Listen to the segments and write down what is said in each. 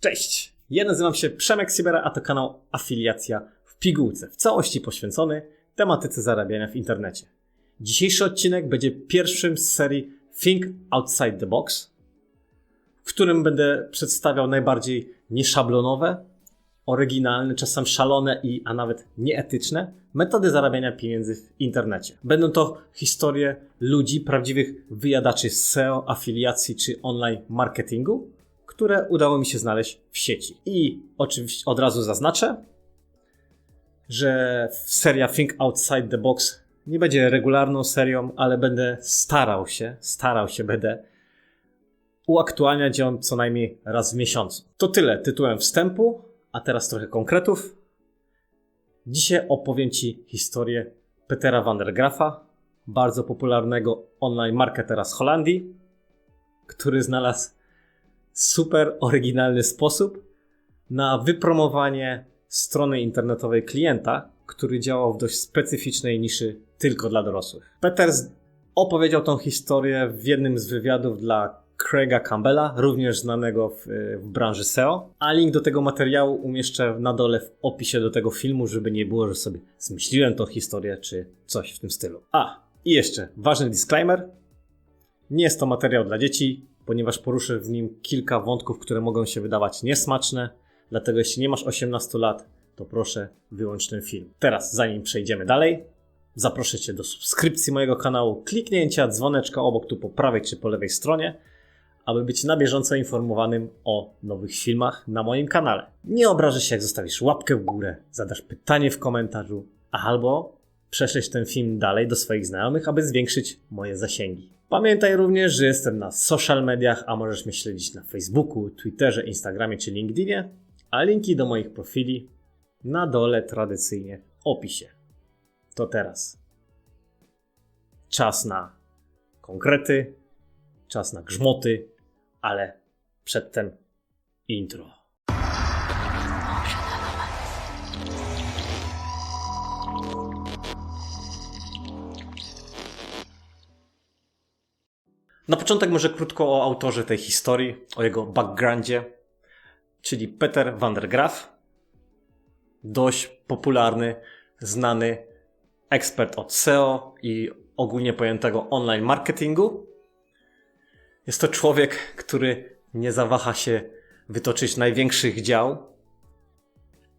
Cześć! Ja nazywam się Przemek Sybera, a to kanał Afiliacja w pigułce, w całości poświęcony tematyce zarabiania w internecie. Dzisiejszy odcinek będzie pierwszym z serii Think Outside the Box, w którym będę przedstawiał najbardziej nieszablonowe, oryginalne, czasem szalone i a nawet nieetyczne metody zarabiania pieniędzy w internecie. Będą to historie ludzi, prawdziwych wyjadaczy SEO, afiliacji czy online marketingu, które udało mi się znaleźć w sieci. I oczywiście od razu zaznaczę, że seria Think Outside the Box nie będzie regularną serią, ale będę starał się, starał się będę uaktualniać ją co najmniej raz w miesiącu. To tyle tytułem wstępu, a teraz trochę konkretów. Dzisiaj opowiem Ci historię Petera van der Graafa, bardzo popularnego online marketera z Holandii, który znalazł super oryginalny sposób na wypromowanie strony internetowej klienta, który działał w dość specyficznej niszy tylko dla dorosłych. Peter opowiedział tą historię w jednym z wywiadów dla Craiga Campbella, również znanego w, w, branży SEO. A link do tego materiału umieszczę na dole w opisie do tego filmu, żeby nie było, że sobie zmyśliłem tą historię czy coś w tym stylu. A, i jeszcze ważny disclaimer. Nie jest to materiał dla dzieci, ponieważ poruszę w nim kilka wątków, które mogą się wydawać niesmaczne. Dlatego jeśli nie masz 18 lat, to proszę wyłącz ten film. Teraz, zanim przejdziemy dalej, zaproszę Cię do subskrypcji mojego kanału, kliknięcia dzwoneczka obok tu po prawej czy po lewej stronie, aby być na bieżąco informowanym o nowych filmach na moim kanale. Nie obrażę się, jak zostawisz łapkę w górę, zadasz pytanie w komentarzu, albo prześlesz ten film dalej do swoich znajomych, aby zwiększyć moje zasięgi. Pamiętaj również, że jestem na social mediach, a możesz mnie śledzić na Facebooku, Twitterze, Instagramie czy LinkedInie, a linki do moich profili na dole tradycyjnie opisie. To teraz czas na konkrety, czas na grzmoty, ale przedtem intro. Na początek może krótko o autorze tej historii, o jego backgroundzie, czyli Peter van der Graaf. Dość popularny, znany ekspert od SEO i ogólnie pojętego online marketingu. Jest to człowiek, który nie zawaha się wytoczyć największych dział,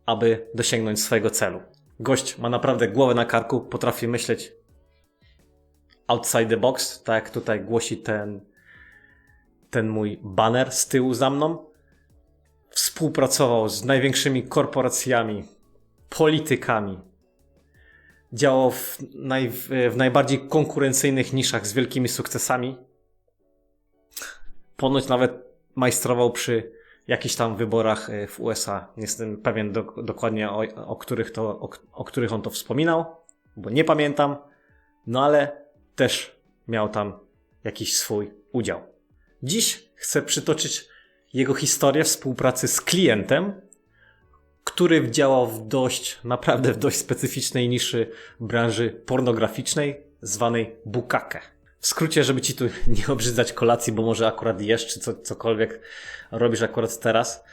aby dosięgnąć swojego celu. Gość ma naprawdę głowę na karku, potrafi myśleć outside the box, tak jak tutaj głosi ten, ten mój banner z tyłu za mną. Współpracował z największymi korporacjami, politykami. Działał w, naj, w najbardziej konkurencyjnych niszach z wielkimi sukcesami. Ponoć nawet majstrował przy jakichś tam wyborach e, w USA. Nie jestem pewien do, dokładnie o, o, których to, o, o których on to wspominał, bo nie pamiętam. No ale też miał tam jakiś swój udział. Dziś chcę przytoczyć jego historię współpracy z klientem, który działał w dość, naprawdę w dość specyficznej niszy branży pornograficznej, zwanej bukake. W skrócie, żeby ci tu nie obrzydzać kolacji, bo może akurat jesz, czy co, cokolwiek robisz akurat teraz.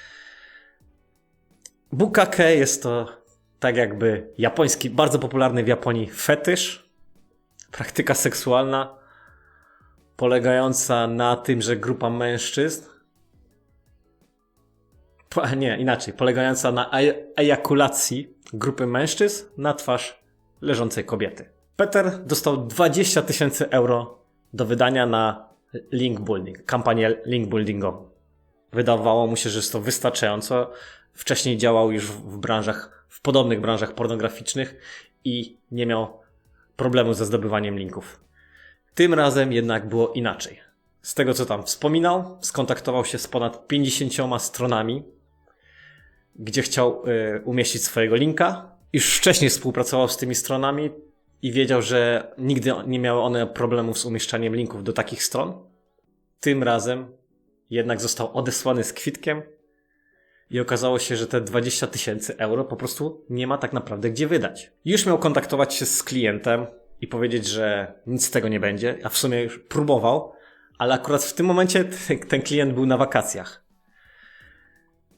Bukake jest to tak jakby japoński, bardzo popularny w Japonii fetysz, praktyka seksualna polegająca na tym, że grupa mężczyzn nie, inaczej, polegająca na ejakulacji grupy mężczyzn na twarz leżącej kobiety. Peter dostał 20 tysięcy euro do wydania na link building, kampanię link buildingową. Wydawało mu się, że jest to wystarczająco. Wcześniej działał już w branżach, w podobnych branżach pornograficznych i nie miał problemu ze zdobywaniem linków. Tym razem jednak było inaczej. Z tego co tam wspominał, skontaktował się z ponad 50 stronami, gdzie chciał y, umieścić swojego linka. Już wcześniej współpracował z tymi stronami i wiedział, że nigdy nie miały one problemów z umieszczaniem linków do takich stron. Tym razem jednak został odesłany z kwitkiem i okazało się, że te 20 tysięcy euro po prostu nie ma tak naprawdę gdzie wydać. Już miał kontaktować się z klientem i powiedzieć, że nic z tego nie będzie, a w sumie już próbował, ale akurat w tym momencie ten klient był na wakacjach.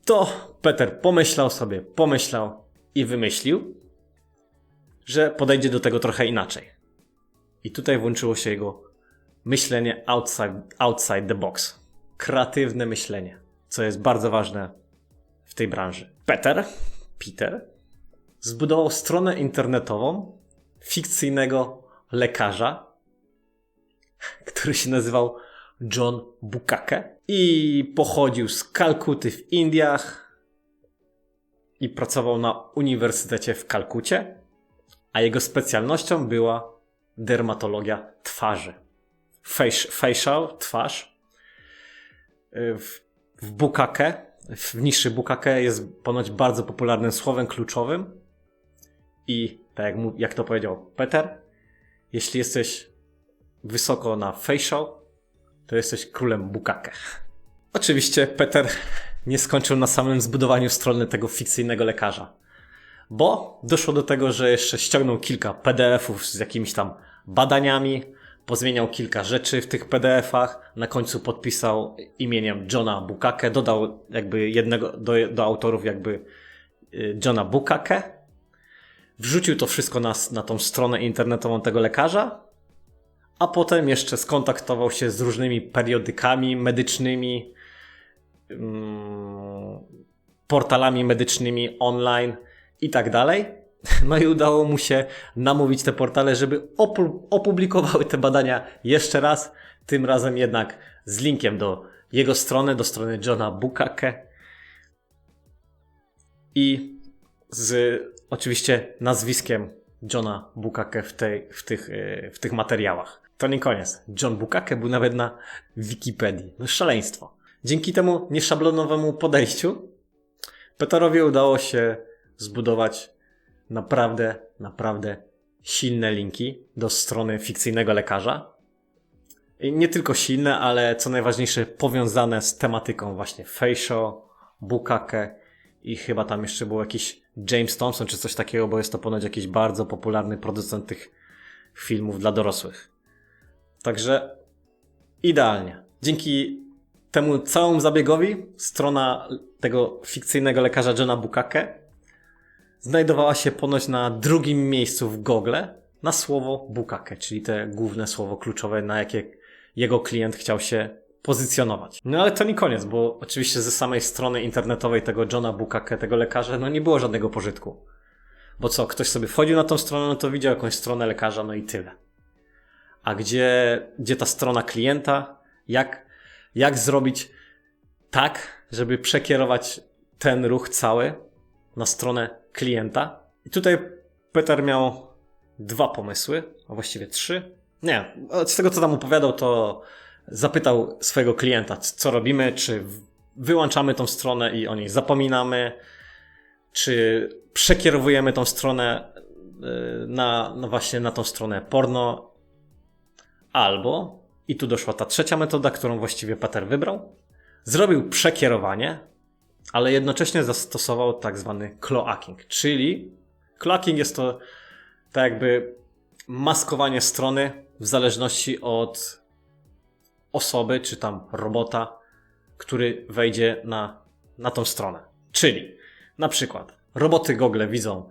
to Peter pomyślał sobie, pomyślał i wymyślił, że podejdzie do tego trochę inaczej. I tutaj włączyło się jego myślenie outside, outside the box. Kreatywne myślenie, co jest bardzo ważne w tej branży. Peter, Peter, zbudował stronę internetową fikcyjnego lekarza, który się nazywał John Bukake i pochodził z Kalkuty w Indiach i pracował na uniwersytecie w Kalkucie, a jego specjalnością była dermatologia twarzy. Facial, twarz. W, w Bukake, w niższy Bukake jest ponoć bardzo popularnym słowem kluczowym i tak jak, mu, jak to powiedział Peter, jeśli jesteś wysoko na facial, to jesteś królem Bukake. Oczywiście Peter nie skończył na samym zbudowaniu strony tego fikcyjnego lekarza, bo doszło do tego, że jeszcze ściągnął kilka PDF-ów z jakimiś tam badaniami, pozmieniał kilka rzeczy w tych PDF-ach, na końcu podpisał imieniem Johna Bukake, dodał jakby jednego do, do autorów jakby y, Johna Bukake, wrzucił to wszystko na, na tą stronę internetową tego lekarza, a potem jeszcze skontaktował się z różnymi periodykami medycznymi, mm, portalami medycznymi online i tak dalej. No i udało mu się namówić te portale, żeby opublikowały te badania jeszcze raz, tym razem jednak z linkiem do jego strony, do strony Johna Bukake i z oczywiście nazwiskiem Johna Bukake w, tej, w, tych, e, w tych materiałach. To nie koniec. John Bukake był nawet na Wikipedii. No szaleństwo. Dzięki temu nieszablonowemu podejściu Peterowi udało się zbudować naprawdę, naprawdę silne linki do strony fikcyjnego lekarza. I nie tylko silne, ale co najważniejsze powiązane z tematyką właśnie facial, Bukake i chyba tam jeszcze był jakiś James Thompson czy coś takiego, bo jest to ponoć jakiś bardzo popularny producent tych filmów dla dorosłych. Także idealnie. Dzięki temu całemu zabiegowi strona tego fikcyjnego lekarza Johna Bukake znajdowała się ponoć na drugim miejscu w Google na słowo Bukake, czyli te główne słowo kluczowe, na jakie jego klient chciał się pozycjonować. No ale to nie koniec, bo oczywiście ze samej strony internetowej tego Johna Bukake, tego lekarza, no nie było żadnego pożytku. Bo co, ktoś sobie wchodził na tą stronę, no to widział jakąś stronę lekarza, no i tyle. A gdzie, gdzie ta strona klienta? Jak, jak zrobić tak, żeby przekierować ten ruch cały na stronę klienta? I tutaj Peter miał dwa pomysły, a właściwie trzy. Nie, z tego co tam opowiadał, to zapytał swojego klienta, co robimy, czy wyłączamy tą stronę i o niej zapominamy, czy przekierowujemy tą stronę y, na, no właśnie na tą stronę porno, albo, i tu doszła ta trzecia metoda, którą właściwie Peter wybrał, zrobił przekierowanie, ale jednocześnie zastosował tak zwany cloaking, czyli cloaking jest to tak jakby maskowanie strony w zależności od osoby czy tam robota, który wejdzie na, na tą stronę. Czyli na przykład roboty Google widzą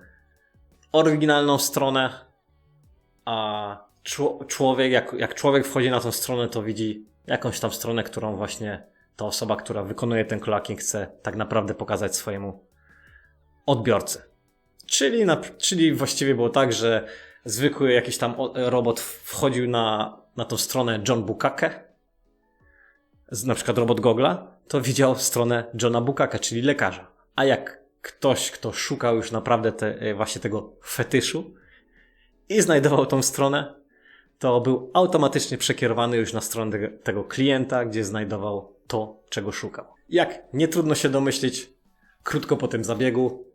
oryginalną stronę, a człowiek, jak, jak człowiek wchodzi na tą stronę, to widzi jakąś tam stronę, którą właśnie ta osoba, która wykonuje ten clacking chce tak naprawdę pokazać swojemu odbiorcy. Czyli, na, czyli właściwie było tak, że zwykły jakiś tam robot wchodził na, na tą stronę John Bukake, na przykład robot Gogla, to widział stronę Johna Bukaka, czyli lekarza. A jak ktoś, kto szukał już naprawdę te, e, właśnie tego fetyszu i znajdował tą stronę, to był automatycznie przekierowany już na stronę tego klienta, gdzie znajdował to, czego szukał. Jak nie trudno się domyślić, krótko po tym zabiegu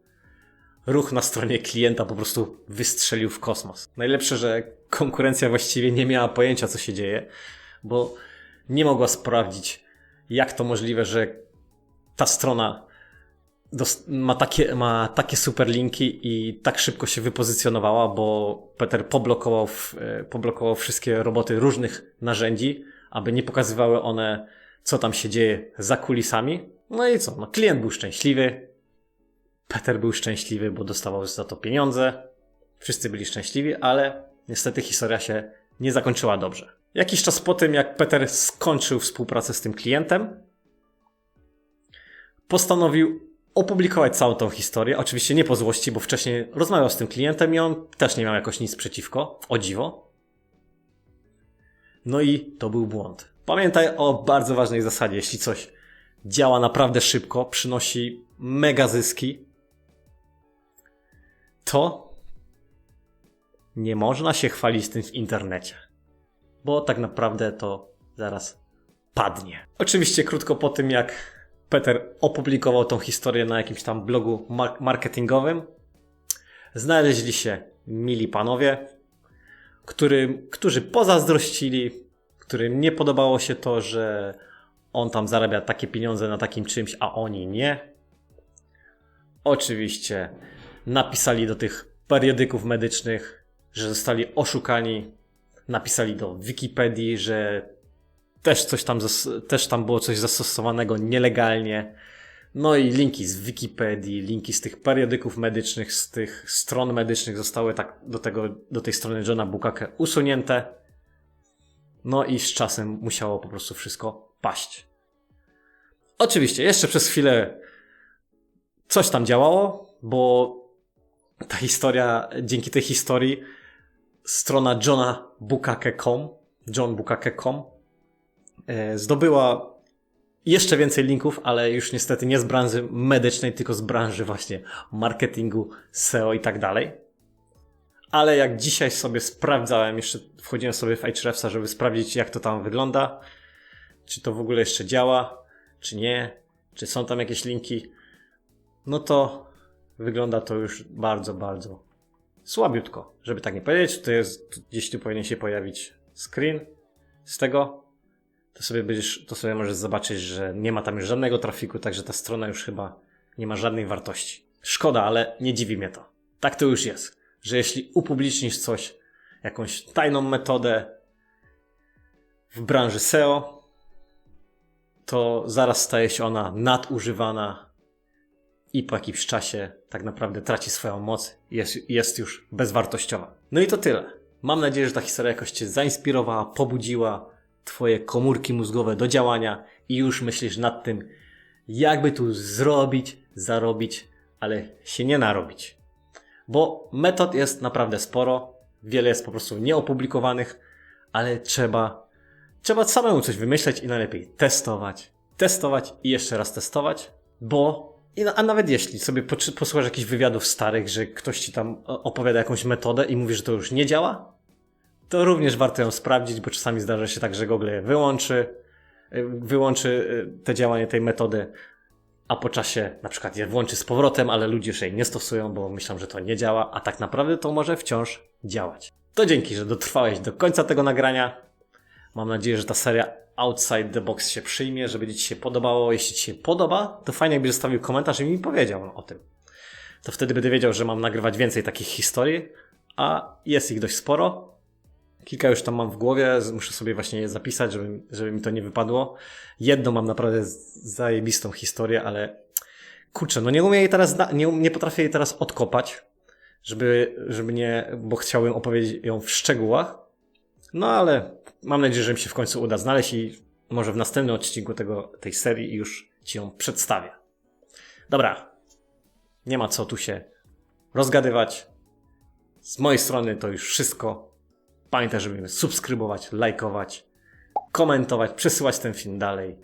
ruch na stronie klienta po prostu wystrzelił w kosmos. Najlepsze, że konkurencja właściwie nie miała pojęcia, co się dzieje, bo nie mogła sprawdzić, jak to możliwe, że ta strona ma takie, ma takie super linki i tak szybko się wypozycjonowała, bo Peter poblokował, e, poblokował wszystkie roboty różnych narzędzi, aby nie pokazywały one, co tam się dzieje za kulisami. No i co? No, klient był szczęśliwy. Peter był szczęśliwy, bo dostawał za to pieniądze. Wszyscy byli szczęśliwi, ale niestety historia się nie zakończyła dobrze. Jakiś czas po tym, jak Peter skończył współpracę z tym klientem, postanowił opublikować całą tą historię. Oczywiście nie po złości, bo wcześniej rozmawiał z tym klientem i on też nie miał jakoś nic przeciwko. O dziwo. No i to był błąd. Pamiętaj o bardzo ważnej zasadzie. Jeśli coś działa naprawdę szybko, przynosi mega zyski, to nie można się chwalić tym w internecie. Bo tak naprawdę to zaraz padnie. Oczywiście krótko po tym, jak Peter opublikował tą historię na jakimś tam blogu mar- marketingowym, znaleźli się mili panowie, którym, którzy pozazdrościli, którym nie podobało się to, że on tam zarabia takie pieniądze na takim czymś, a oni nie. Oczywiście napisali do tych periodyków medycznych, że zostali oszukani. Napisali do Wikipedii, że też coś tam, też tam było coś zastosowanego nielegalnie. No i linki z Wikipedii, linki z tych periodyków medycznych, z tych stron medycznych zostały tak do tego, do tej strony Johna Bukake usunięte. No i z czasem musiało po prostu wszystko paść. Oczywiście, jeszcze przez chwilę coś tam działało, bo ta historia, dzięki tej historii strona Johna Bukake.com, johnbukake.com e, zdobyła jeszcze więcej linków, ale już niestety nie z branży medycznej, tylko z branży właśnie marketingu, SEO i tak dalej. Ale jak dzisiaj sobie sprawdzałem, jeszcze wchodziłem sobie w Ahrefsa, żeby sprawdzić jak to tam wygląda, czy to w ogóle jeszcze działa, czy nie, czy są tam jakieś linki, no to wygląda to już bardzo, bardzo słabiutko. Żeby tak nie powiedzieć, to jest, gdzieś tu powinien się pojawić screen z tego. To sobie będziesz, to sobie możesz zobaczyć, że nie ma tam już żadnego trafiku, także ta strona już chyba nie ma żadnej wartości. Szkoda, ale nie dziwi mnie to. Tak to już jest, że jeśli upublicznisz coś, jakąś tajną metodę w branży SEO, to zaraz staje się ona nadużywana i po jakimś czasie tak naprawdę traci swoją moc i jest, jest już bezwartościowa. No i to tyle. Mam nadzieję, że ta historia jakoś Cię zainspirowała, pobudziła Twoje komórki mózgowe do działania i już myślisz nad tym, jakby tu zrobić, zarobić, ale się nie narobić. Bo metod jest naprawdę sporo, wiele jest po prostu nieopublikowanych, ale trzeba, trzeba samemu coś wymyśleć i najlepiej testować, testować i jeszcze raz testować, bo a nawet jeśli sobie posłuchasz jakichś wywiadów starych, że ktoś ci tam opowiada jakąś metodę i mówi, że to już nie działa, to również warto ją sprawdzić, bo czasami zdarza się tak, że Google wyłączy, y, wyłączy y, te działanie tej metody, a po czasie na przykład je włączy z powrotem, ale ludzie już jej nie stosują, bo myślą, że to nie działa, a tak naprawdę to może wciąż działać. To dzięki, że dotrwałeś do końca tego nagrania. Mam nadzieję, że ta seria Outside the Box się przyjmie, że będzie Ci się podobało. Jeśli Ci się podoba, to fajnie jakbyś zostawił komentarz i mi powiedział o tym. To wtedy będę wiedział, że mam nagrywać więcej takich historii, a jest ich dość sporo. Kilka już tam mam w głowie, muszę sobie właśnie je zapisać, żeby, żeby mi to nie wypadło. Jedną mam naprawdę zajebistą historię, ale kurczę, no nie umiem jej teraz, nie, um- nie potrafię jej teraz odkopać, żeby, żeby nie, bo chciałbym opowiedzieć ją w szczegółach. No ale mam nadzieję, że mi się w końcu uda znaleźć i może w następnym odcinku tego, tej serii już Ci ją przedstawię. Dobra, nie ma co tu się rozgadywać. Z mojej strony to już wszystko. Pamiętaj, żeby subskrybować, lajkować, komentować, przesyłać ten film dalej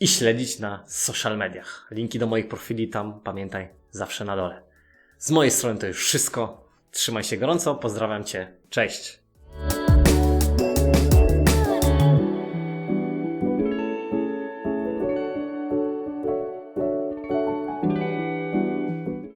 i śledzić na social mediach. Linki do moich profili tam, pamiętaj, zawsze na dole. Z mojej strony to już wszystko. Trzymaj się gorąco, pozdrawiam Cię, cześć!